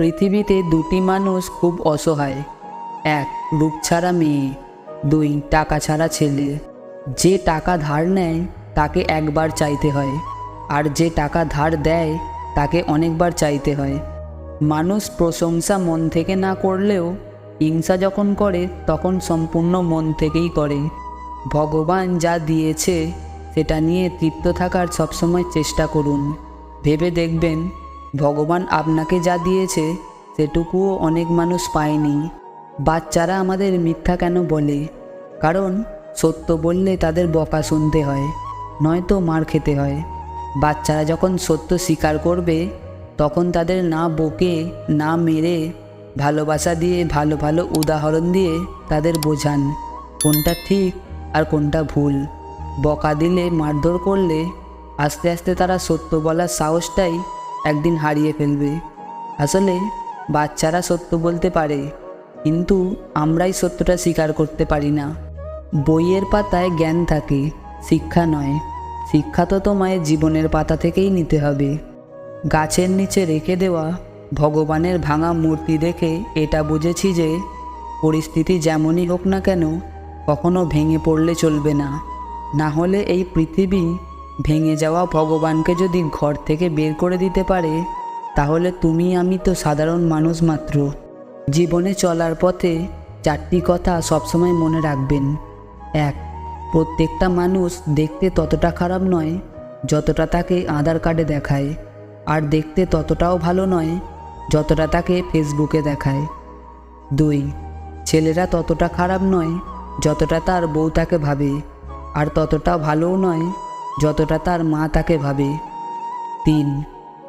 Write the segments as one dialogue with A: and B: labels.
A: পৃথিবীতে দুটি মানুষ খুব অসহায়। এক রূপ ছাড়া মেয়ে। দুই টাকা ছাড়া ছেলে। যে টাকা ধার নেয়, তাকে একবার চাইতে হয়। আর যে টাকা ধার দেয়, তাকে অনেকবার চাইতে হয়। মানুষ প্রশংসা মন থেকে না করলেও, হিংসা যখন করে, তখন সম্পূর্ণ মন থেকেই করে। ভগবান যা দিয়েছে, সেটা নিয়ে তৃপ্ত থাকার সবসময় চেষ্টা করুন। ভেবে দেখবেন ভগবান আপনাকে যা দিয়েছে, সেটুকুও অনেক মানুষ পায়নি। বাচ্চারা আমাদের মিথ্যা কেন বলে? কারণ সত্য বললে তাদের বকা শুনতে হয়, নয়তো মার খেতে হয়। বাচ্চারা যখন সত্য স্বীকার করবে, তখন তাদের না বকে, না মেরে, ভালোবাসা দিয়ে, ভালো ভালো উদাহরণ দিয়ে তাদের বোঝান, কোনটা ঠিক আর কোনটা ভুল। বকা দিলে, মারধর করলে, আস্তে আস্তে তারা সত্য বলার সাহসটাই একদিন হারিয়ে ফেলবে। আসলে, বাচ্চারা সত্য বলতে পারে, কিন্তু আমরাই সত্যটা স্বীকার করতে পারি না। বইয়ের পাতায় জ্ঞান থাকে, শিক্ষা নয়। শিক্ষা তো তোমায় জীবনের পাতা থেকেই নিতে হবে। গাছের নিচে রেখে দেওয়া, ভগবানের ভাঙা মূর্তি দেখে এটা বুঝেছি যে, পরিস্থিতি যেমনই হোক না কেন, কখনো ভেঙে পড়লে চলবে না। না হলে এই পৃথিবী ভেঙে যাওয়া ভগবানকে যদি ঘর থেকে বের করে দিতে পারে, তাহলে তুমি আমি তো সাধারণ মানুষ মাত্র। জীবনে চলার পথে চারটি কথা সবসময় মনে রাখবেন। এক, প্রত্যেকটা মানুষ দেখতে ততটা খারাপ নয় যতটা তাকে আধার কার্ডে দেখায়, আর দেখতে ততটাও ভালো নয় যতটা তাকে ফেসবুকে দেখায়। দুই, ছেলেরা ততটা খারাপ নয় যতটা তার বউ তাকে ভাবে, আর ততটা ভালোও নয় যতটা তার মা তাকে ভাবে। তিন,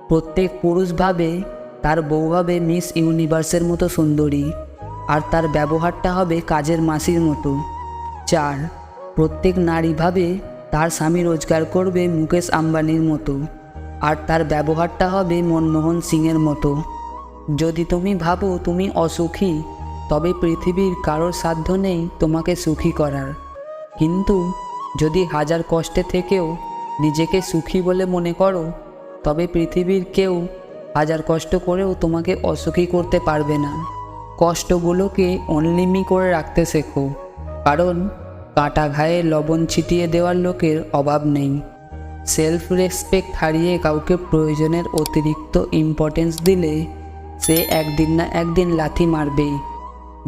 A: প্রত্যেক পুরুষ ভাবে তার বউ হবে মিস ইউনিভার্সের মতো সুন্দরী, আর তার ব্যবহারটা হবে কাজের মাসির মতো। চার, প্রত্যেক নারী ভাবে তার স্বামী রোজগার করবে মুকেশ আম্বানির মতো, আর তার ব্যবহারটা হবে মনমোহন সিংয়ের মতো। যদি তুমি ভাবো তুমি অসুখী, তবে পৃথিবীর কারোর সাধ্য নেই তোমাকে সুখী করার। কিন্তু যদি হাজার কষ্টে থেকেও নিজেকে সুখী বলে মনে করো, তবে পৃথিবীর কেউ হাজার কষ্ট করেও তোমাকে অসুখী করতে পারবে না। কষ্টগুলোকে অনলিমি করে রাখতে শেখো, কারণ কাটা ঘায়ে লবণ ছিটিয়ে দেওয়ার লোকের অভাব নেই। সেলফ রেসপেক্ট হারিয়ে কাউকে প্রয়োজনের অতিরিক্ত ইম্পর্টেন্স দিলে সে একদিন না একদিন লাথি মারবেই।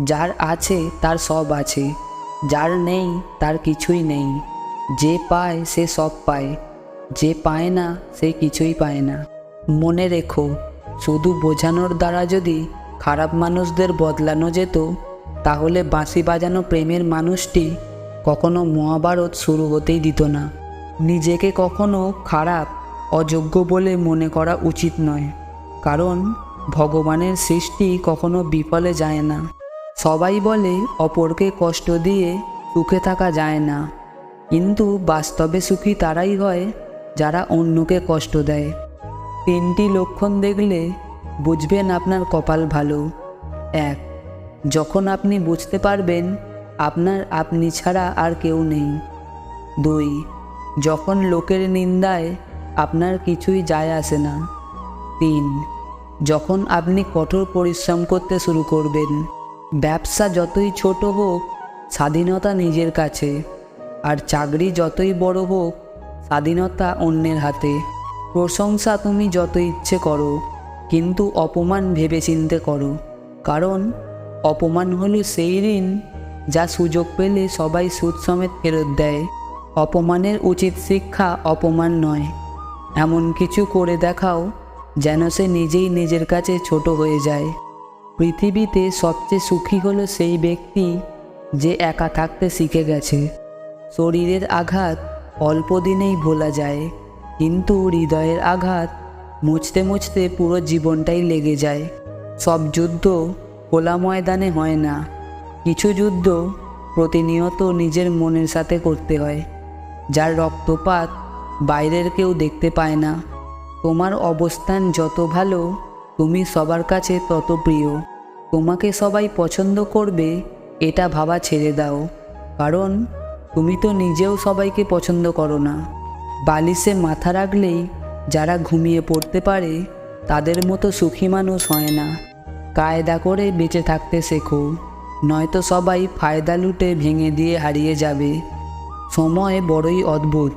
A: যার আছে তার সব আছে, যার নেই তার কিছুই নেই। যে পায় সে সব পায়, যে পায় না সে কিছুই পায় না। মনে রেখো, শুধু বোঝানোর দ্বারা যদি খারাপ মানুষদের বদলানো যেত, তাহলে বাঁশি বাজানো প্রেমের মানুষটি কখনো মহাভারত শুরু হতেই দিত না। নিজেকে কখনো খারাপ, অযোগ্য বলে মনে করা উচিত নয়, কারণ ভগবানের সৃষ্টি কখনো বিফলে যায় না। সবাই বলে অপরকে কষ্ট দিয়ে সুখে থাকা যায় না। কিন্তু বাস্তবে সুখী তারাই হয় যারা অন্যকে কষ্ট দেয়। তিনটি লক্ষণ দেখলে বুঝবেন আপনার কপাল ভালো। এক, যখন আপনি বুঝতে পারবেন আপনার আপনি ছাড়া আর কেউ নেই। দুই, যখন লোকের নিন্দায় আপনার কিছুই যায় আসে না। তিন, যখন আপনি কঠোর পরিশ্রম করতে শুরু করবেন। ব্যবসা যতই ছোট হোক, স্বাধীনতা নিজের কাছে। আর চাকরি যতই বড় হোক, স্বাধীনতা অন্যের হাতে। প্রশংসা তুমি যত ইচ্ছে করো, কিন্তু অপমান ভেবেচিন্তে করো। কারণ অপমান হলো সেই ঋণ যা সুযোগ পেলে সবাই সুদ সমেত ফেরত দেয়। অপমানের উচিত শিক্ষা অপমান নয়। এমন কিছু করে দেখাও যেন সে নিজেই নিজের কাছে ছোট হয়ে যায়। পৃথিবীতে সবচেয়ে সুখী হলো সেই ব্যক্তি যে একা থাকতে শিখে গেছে। শরীরের আঘাত অল্প দিনেই ভোলা যায়। কিন্তু হৃদয়ের আঘাত মুছতে মুছতে পুরো জীবনটাই লেগে যায়। সব যুদ্ধ খোলা ময়দানে হয় না। কিছু যুদ্ধ প্রতিনিয়ত নিজের মনের সাথে করতে হয়। যার রক্তপাত বাইরের কেউ দেখতে পায় না। তোমার অবস্থান যত ভালো, তুমি সবার কাছে তত প্রিয়। তোমাকে সবাই পছন্দ করবে, এটা ভাবা ছেড়ে দাও। কারণ তুমি তো নিজেও সবাইকে পছন্দ করো না। বালিশে মাথা রাখলেই যারা ঘুমিয়ে পড়তে পারে, তাদের মতো সুখী মানুষ হয় না। কায়দা করে বেঁচে থাকতে শেখো, নয়তো সবাই ফায়দা লুটে ভেঙে দিয়ে হারিয়ে যাবে। সময় বড়ই অদ্ভুত,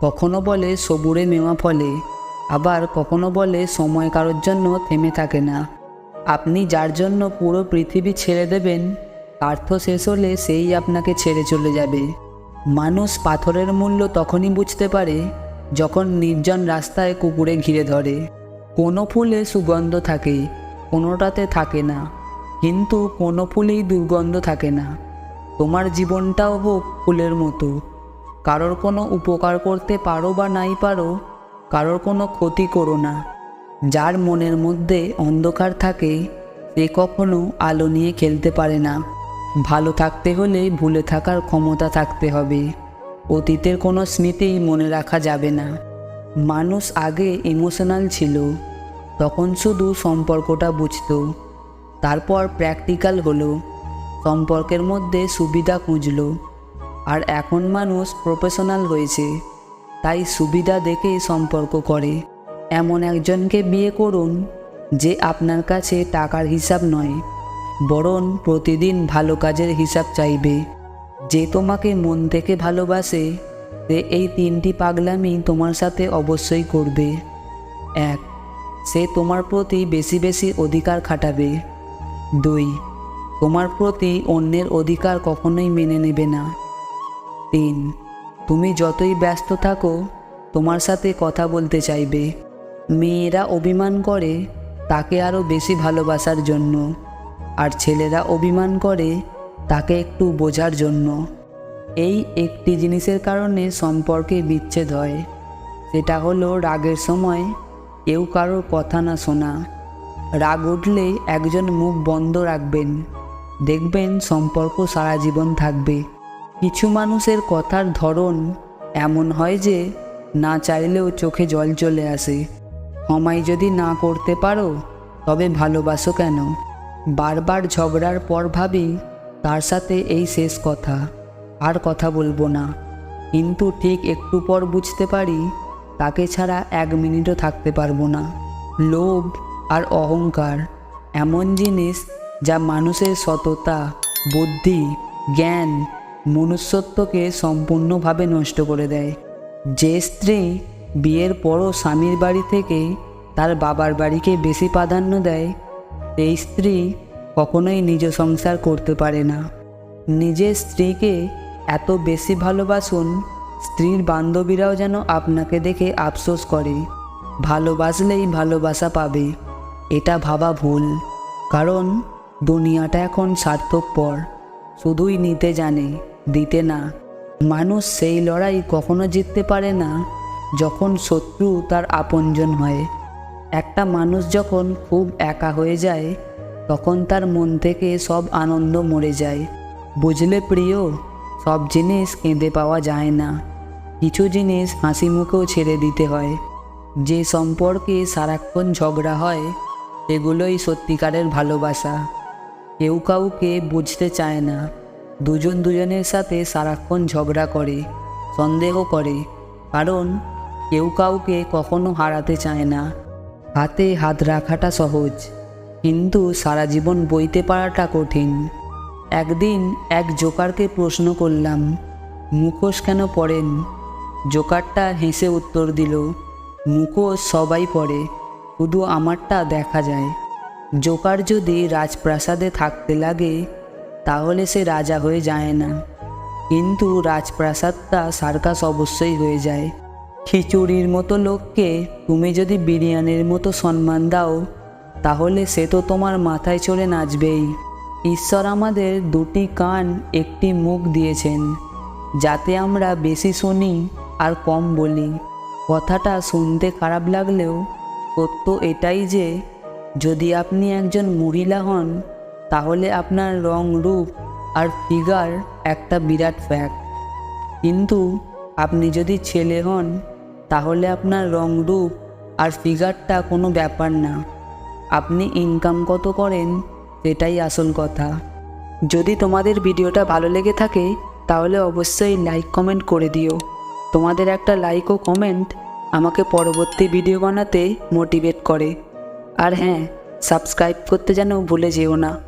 A: কখনো বলে সবুরে মেওয়া ফলে, আবার কখনো বলে সময় কারোর জন্য থেমে থাকে না। আপনি যার জন্য পুরো পৃথিবী ছেড়ে দেবেন অর্থ শেষ হলে সেই আপনাকে ছেড়ে চলে যাবে। মানুষ পাথরের মূল্য তখনই বুঝতে পারে যখন নির্জন রাস্তায় কুকুরে ঘিরে ধরে। কোনো ফুলে সুগন্ধ থাকে, কোনোটাতে থাকে না। কিন্তু কোনো ফুলেই দুর্গন্ধ থাকে না। তোমার জীবনটাও হোক ফুলের মতো। কারোর কোনো উপকার করতে পারো বা নাই পারো, কারোর কোনো ক্ষতি করো না। যার মনের মধ্যে অন্ধকার থাকে, সে কখনো আলো নিয়ে খেলতে পারে না। ভালো থাকতে হলে ভুলে থাকার ক্ষমতা থাকতে হবে। অতীতের কোনো স্মৃতিই মনে রাখা যাবে না। মানুষ আগে ইমোশনাল ছিল, তখন শুধু সম্পর্কটা বুঝতো। তারপর প্র্যাকটিক্যাল হলো, সম্পর্কের মধ্যে সুবিধা খুঁজলো। আর এখন মানুষ প্রফেশনাল হয়েছে, তাই সুবিধা দেখে সম্পর্ক করে। এমন একজনকে বিয়ে করুন, যে আপনার কাছে টাকার হিসাব নয়। বরং প্রতিদিন ভালো কাজের হিসাব চাইবে। যে তোমাকে মন থেকে ভালোবাসে, সে এই তিনটি পাগলামি তোমার সাথে অবশ্যই করবে। এক, সে তোমার প্রতি বেশি বেশি অধিকার খাটাবে। দুই, তোমার প্রতি অন্যের অধিকার কখনোই মেনে নেবে না। তিন, তুমি যতই ব্যস্ত থাকো, তোমার সাথে কথা বলতে চাইবে। মেয়েরা অভিমান করে তাকে আরও বেশি ভালোবাসার জন্য। আর ছেলেরা অভিমান করে তাকে একটু বোঝার জন্য। এই একটি জিনিসের কারণে সম্পর্কে বিচ্ছেদ হয়। সেটা হলো রাগের সময় কেউ কারোর কথা না শোনা। রাগ উঠলে একজন মুখ বন্ধ রাখবেন। দেখবেন সম্পর্ক সারা জীবন থাকবে। কিছু মানুষের কথার ধরন এমন হয় যে, না চাইলেও চোখে জল চলে আসে। ক্ষমাই যদি না করতে পারো, তবে ভালোবাসো কেন? বারবার ঝগড়ার পর ভাবি, তার সাথে এই শেষ কথা। আর কথা বলব না। কিন্তু ঠিক একটু পর বুঝতে পারি, তাকে ছাড়া এক মিনিটও থাকতে পারব না। লোভ আর অহংকার এমন জিনিস যা মানুষের সততা, বুদ্ধি, জ্ঞান, মনুষ্যত্বকে সম্পূর্ণভাবে নষ্ট করে দেয়। যে স্ত্রী বিয়ের পরও স্বামীর বাড়ি থেকে তার বাবার বাড়িকে বেশি প্রাধান্য দেয় সেই স্ত্রী কখনোই নিজ সংসার করতে পারে না। নিজের স্ত্রীকে এত বেশি ভালোবাসুন, স্ত্রীর বান্ধবীরাও যেন আপনাকে দেখে আফসোস করে। ভালোবাসলেই ভালোবাসা পাবে, এটা ভাবা ভুল। কারণ দুনিয়াটা এখন স্বার্থপর, শুধুই নিতে জানে, দিতে না। মানুষ সেই লড়াই কখনো জিততে পারে না, যখন শত্রু তার আপনজন হয়। একটা মানুষ যখন খুব একা হয়ে যায়, তখন তার মন থেকে সব আনন্দ মরে যায়। বুঝলে প্রিয়, সব জিনিস কেঁদে পাওয়া যায় না। কিছু জিনিস হাসি মুখেও ছেড়ে দিতে হয়। যে সম্পর্কে সারাক্ষণ ঝগড়া হয় এগুলোই সত্যিকারের ভালোবাসা। কেউ কাউকে বুঝতে চায় না। দুজন দুজনের সাথে সারাক্ষণ ঝগড়া করে, সন্দেহ করে। কারণ কেউ কাউকে কখনো হারাতে চায় না। হাতে হাত রাখাটা সহজ। কিন্তু সারা জীবন বইতে পারাটা কঠিন। একদিন এক জোকারকে প্রশ্ন করলাম, মুখোশ কেন পড়েন? জোকারটা হেসে উত্তর দিল, মুখোশ সবাই পড়ে, শুধু আমারটা দেখা যায়। জোকার যদি রাজপ্রাসাদে থাকতে লাগে, তাহলে সে রাজা হয়ে যায় না। কিন্তু রাজপ্রাসাদটা সার্কাস অবশ্যই হয়ে যায়। খিচুড়ির মতো লোককে তুমি যদি বিরিয়ানির মতো সম্মান দাও, তাহলে সে তো তোমার মাথায় চড়ে নাচবেই। ঈশ্বর আমাদের দুটি কান একটি মুখ দিয়েছেন, যাতে আমরা বেশি শুনি আর কম বলি। কথাটা শুনতে খারাপ লাগলেও সত্য এটাই যে, যদি আপনি একজন মহিলা হন, তাহলে আপনার রং, রূপ আর ফিগার একটা বিরাট ফ্যাক্ট কিন্তু আপনি যদি ছেলে হন তাহলে আপনার রং রূপ আর ফিগারটা কোনো ব্যাপার না। আপনি ইনকাম কত করেন, সেটাই আসল কথা। যদি তোমাদের ভিডিওটা ভালো লেগে থাকে, তাহলে অবশ্যই লাইক কমেন্ট করে দিও। তোমাদের একটা লাইক ও কমেন্ট আমাকে পরবর্তী ভিডিও বানাতে মোটিভেট করে। আর হ্যাঁ সাবস্ক্রাইব করতে যেন ভুলে যেও না।